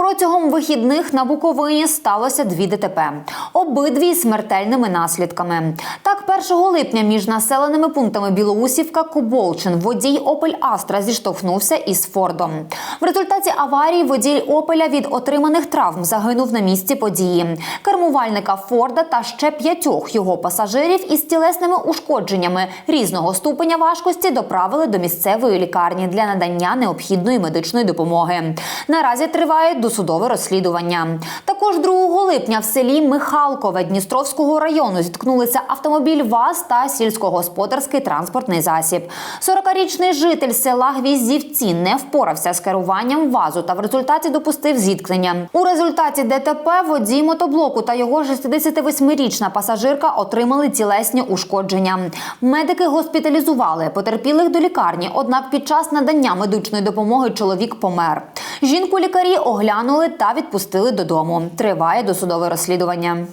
Протягом вихідних на Буковині сталося дві ДТП. Обидві смертельними наслідками. Так, 1 липня між населеними пунктами Білоусівка Коболчин водій Опель Астра зіштовхнувся із Фордом. В результаті аварії водій Опеля від отриманих травм загинув на місці події. Кермувальника Форда та ще п'ятьох його пасажирів із тілесними ушкодженнями різного ступеня важкості доправили до місцевої лікарні для надання необхідної медичної допомоги. Наразі триває досудове розслідування. Також 2 липня в селі Михалкове Дністровського району зіткнулися автомобіль ВАЗ та сільськогосподарський транспортний засіб. 40-річний житель села Гвіздівці не впорався з керуванням ВАЗу та в результаті допустив зіткнення. У результаті ДТП водій мотоблоку та його 68-річна пасажирка отримали тілесні ушкодження. Медики госпіталізували потерпілих до лікарні. Однак під час надання медичної допомоги чоловік помер. Жінку лікарі оглянули та відпустили додому. Триває досудове розслідування.